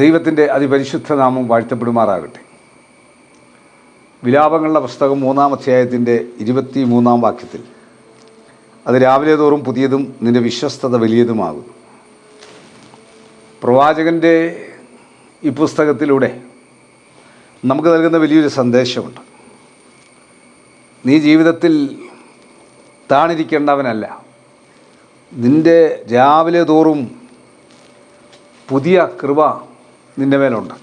ദൈവത്തിന്റെ അതിപരിശുദ്ധ നാമം വാഴ്ത്തപ്പെടുമാറാകട്ടെ. വിലാപങ്ങളുടെ പുസ്തകം മൂന്നാം അധ്യായത്തിന്റെ ഇരുപത്തി മൂന്നാം വാക്യത്തിൽ. അത് രാവിലെ തോറും പുതിയതും നിന്റെ വിശ്വസ്തത വലിയതുമാകും പ്രവാചകന്റെ ഈ പുസ്തകത്തിലൂടെ നമുക്ക് നൽകുന്ന വലിയൊരു സന്ദേശമുണ്ട്. നീ ജീവിതത്തിൽ താണിരിക്കേണ്ടവനല്ല. നിന്റെ രാവിലെ തോറും പുതിയ കൃപ നിന്റെ മേലുണ്ട്.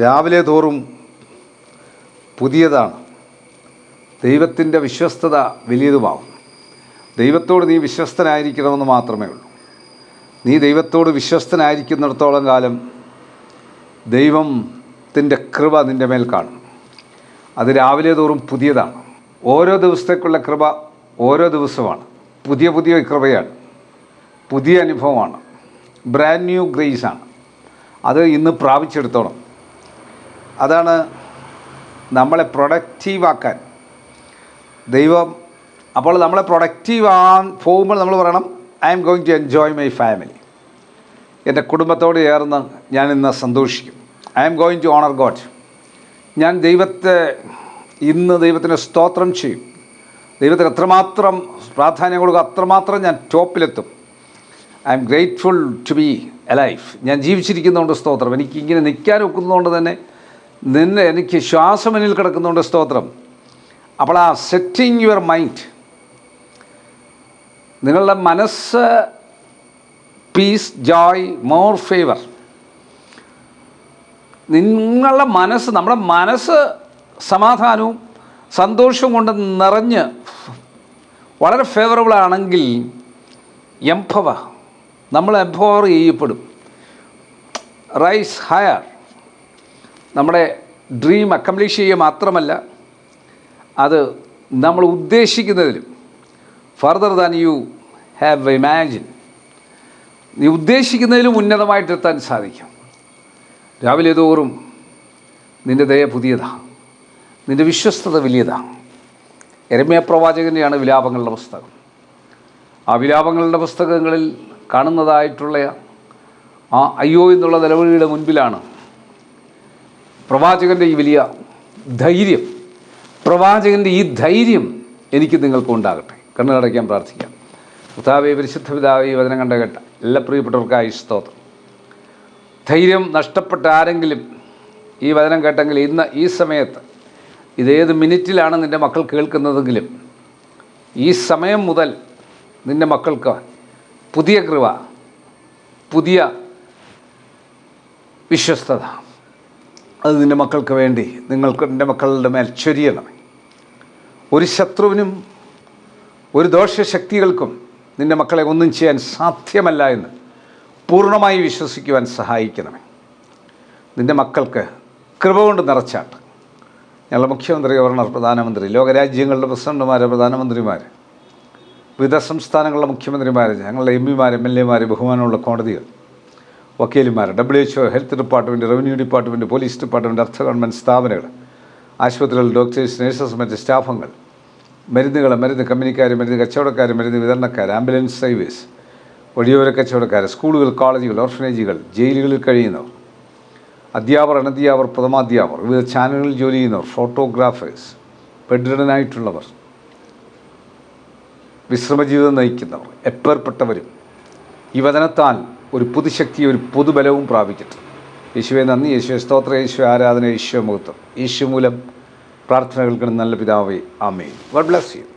രാവിലെ തോറും പുതിയതാണ്. ദൈവത്തിന്റെ വിശ്വസ്തത വലിയതുമാവും. ദൈവത്തോട് നീ വിശ്വസ്തനായിരിക്കണമെന്ന് മാത്രമേ ഉള്ളൂ. നീ ദൈവത്തോട് വിശ്വസ്തനായിരിക്കുന്നിടത്തോളം കാലം ദൈവത്തിന്റെ കൃപ നിന്റെ മേൽ കാണും. അത് രാവിലെ തോറും പുതിയതാണ്. ഓരോ ദിവസത്തേക്കുള്ള കൃപ ഓരോ ദിവസമാണ്. പുതിയ പുതിയ കൃപയാണ്. പുതിയ അനുഭവമാണ്. ബ്രാൻഡ് ന്യൂ ഗ്രേസാണ് അത് ഇന്ന് പ്രാപിച്ചെടുത്തോണം. അതാണ് നമ്മളെ പ്രൊഡക്റ്റീവാക്കാൻ ദൈവം അപ്പോൾ നമ്മളെ പ്രൊഡക്റ്റീവ് ആ പോകുമ്പോൾ നമ്മൾ പറയണം I'm going to enjoy my family എന്റെ കുടുംബത്തോട് ചേർന്ന് ഞാൻ ഇന്ന് സന്തോഷിക്കും. I'm going to honour God ഞാൻ ദൈവത്തെ ഇന്ന് ദൈവത്തിന് സ്തോത്രം ചെയ്യും. ദൈവത്തിന് എത്രമാത്രം പ്രാധാന്യം കൊടുക്കുക അത്രമാത്രം ഞാൻ ടോപ്പിലെത്തും. I'm grateful to be alive ഞാൻ ജീവിച്ചിരിക്കുന്നതുകൊണ്ട് സ്തോത്രം. എനിക്ക് ഇങ്ങനെ നിൽക്കാൻ ഒക്കുന്നതുകൊണ്ട് തന്നെ നിന്നെ എനിക്ക് ശ്വാസമനിൽ കിടക്കുന്നതുകൊണ്ട് സ്തോത്രം. അപ്പോൾ ആ സെറ്റിങ് യുവർ മൈൻഡ് നിങ്ങളുടെ മനസ്സ് പീസ് ജോയ് മോർ ഫേവർ നിങ്ങളുടെ മനസ്സ് നമ്മുടെ മനസ്സ് സമാധാനവും സന്തോഷവും കൊണ്ട് നിറഞ്ഞ് വളരെ ഫേവറബിൾ ആണെങ്കിൽ എംപവ നമ്മൾ എംപവർ ചെയ്യപ്പെടും. റൈസ് ഹയർ നമ്മുടെ ഡ്രീം അക്കംപ്ലീഷ് ചെയ്യുക മാത്രമല്ല അത് നമ്മൾ ഉദ്ദേശിക്കുന്നതിലും further than you have imagine നീ ഉദ്ദേശിക്കുന്നതിലും ഉന്നതമായിട്ടെത്താൻ സാധിക്കും. രാവിലെ തോറും നിന്റെ ദയ പുതിയതാണ് നിന്റെ വിശ്വസ്തത വലിയതാണ് എരമ്യ പ്രവാചകന്റെയാണ് വിലാപങ്ങളുടെ പുസ്തകം. ആ വിലാപങ്ങളുടെ പുസ്തകങ്ങളിൽ കാണുന്നതായിട്ടുള്ള ആ അയ്യോ എന്നുള്ള നിലവിളിയുടെ മുൻപിലാണ് പ്രവാചകന്റെ ഈ വലിയ ധൈര്യം. പ്രവാചകന്റെ ഈ ധൈര്യം എനിക്ക് നിങ്ങൾക്ക് ഉണ്ടാകട്ടെ. കണ്ണുകടയ്ക്കാൻ പ്രാർത്ഥിക്കാം. കർത്താവെ പരിശുദ്ധ പിതാവെ വചനം കണ്ട കേട്ട എല്ലാ പ്രിയപ്പെട്ടവർക്കായി സ്തോത്രം. ധൈര്യം നഷ്ടപ്പെട്ട ആരെങ്കിലും ഈ വചനം കേട്ടെങ്കിൽ ഇന്ന് ഈ സമയത്ത് ഇതേത് മിനിറ്റിലാണ് നിന്റെ മക്കൾ കേൾക്കുന്നതെങ്കിലും ഈ സമയം മുതൽ നിന്റെ മക്കൾക്ക് പുതിയ കൃപ പുതിയ വിശ്വസ്തത. അത് നിന്റെ മക്കൾക്ക് വേണ്ടി നിങ്ങൾക്ക് എന്റെ മക്കളുടെ മേൽ ചൊരിയണം. ഒരു ശത്രുവിനും ഒരു ദോഷശക്തികൾക്കും നിന്റെ മക്കളെ ഒന്നും ചെയ്യാൻ സാധ്യമല്ല എന്ന് പൂർണമായി വിശ്വസിക്കുവാൻ സഹായിക്കണമേ. നിന്റെ മക്കൾക്ക് കൃപ കൊണ്ട് നിറച്ചാട്ട്. ഞങ്ങളുടെ മുഖ്യമന്ത്രി ഗവർണർ പ്രധാനമന്ത്രി ലോകരാജ്യങ്ങളുടെ പ്രസിഡന്റുമാർ പ്രധാനമന്ത്രിമാർ വിവിധ സംസ്ഥാനങ്ങളിലെ മുഖ്യമന്ത്രിമാർ ഞങ്ങളുടെ എം പിമാർ എം എൽ എമാർ ബഹുമാനമുള്ള കോടതികൾ വക്കീലുമാർ W H O health department revenue department police department അർത്ഥ ഗവൺമെന്റ് സ്ഥാപനങ്ങൾ ആശുപത്രികൾ ഡോക്ടേഴ്സ് നഴ്സസ് മറ്റ് സ്റ്റാഫുകൾ മരുന്നുകൾ മരുന്ന് കമ്പനിക്കാർ മരുന്ന് കച്ചവടക്കാർ മരുന്ന് വിതരണക്കാർ ആംബുലൻസ് സർവീസ് വഴിയോര കച്ചവടക്കാർ സ്കൂളുകൾ കോളേജുകൾ ഓർഫനേജുകൾ ജയിലുകളിൽ കഴിയുന്നവർ അധ്യാപകർ അനധ്യാപകർ പ്രഥമാധ്യാപകർ വിവിധ ചാനലുകളിൽ ജോലി ചെയ്യുന്നവർ ഫോട്ടോഗ്രാഫേഴ്സ് ബെഡ്രിഡനായിട്ടുള്ളവർ വിശ്രമജീവിതം നയിക്കുന്നവർ എപ്പേർപ്പെട്ടവരും ഈ വചനത്താൽ ഒരു പുതുശക്തി ഒരു പുതുബലവും പ്രാപിക്കട്ടെ. യേശുവെ നന്ദി. യേശുവെ സ്തോത്ര. യേശു ആരാധന. യേശു മുഹത്വം. യേശു മൂലം പ്രാർത്ഥനകൾക്ക് നല്ല പിതാവേ. ആമേ ഗോഡ് ബ്ലസ് യു.